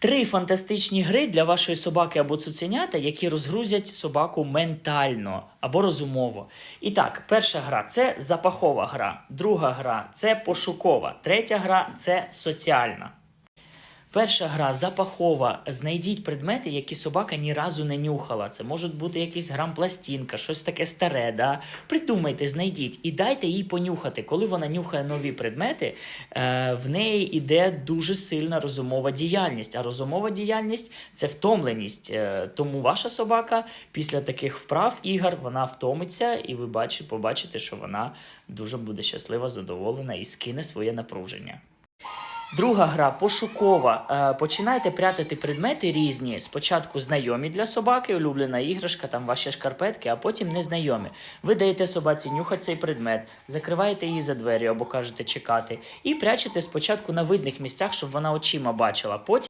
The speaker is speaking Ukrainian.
Три фантастичні гри для вашої собаки або цуценята, які розгрузять собаку ментально або розумово. І так, перша гра це запахова гра, друга гра це пошукова, третя гра це соціальна. Перша гра запахова. Знайдіть предмети, які собака ні разу не нюхала. Це може бути якийсь грам пластинка, щось таке старе. Да? Придумайте, знайдіть і дайте їй понюхати. Коли вона нюхає нові предмети, е, в неї йде дуже сильна розумова діяльність. А розумова діяльність це втомленість. Е, тому ваша собака після таких вправ ігор вона втомиться, і ви бачите, побачите, що вона дуже буде щаслива, задоволена і скине своє напруження. Друга гра пошукова. Е, Починайте прятати предмети різні. Спочатку знайомі для собаки, улюблена іграшка, там ваші шкарпетки, а потім незнайомі. Ви даєте собаці нюхати цей предмет, закриваєте її за двері або кажете чекати, і прячете спочатку на видних місцях, щоб вона очима бачила. Потім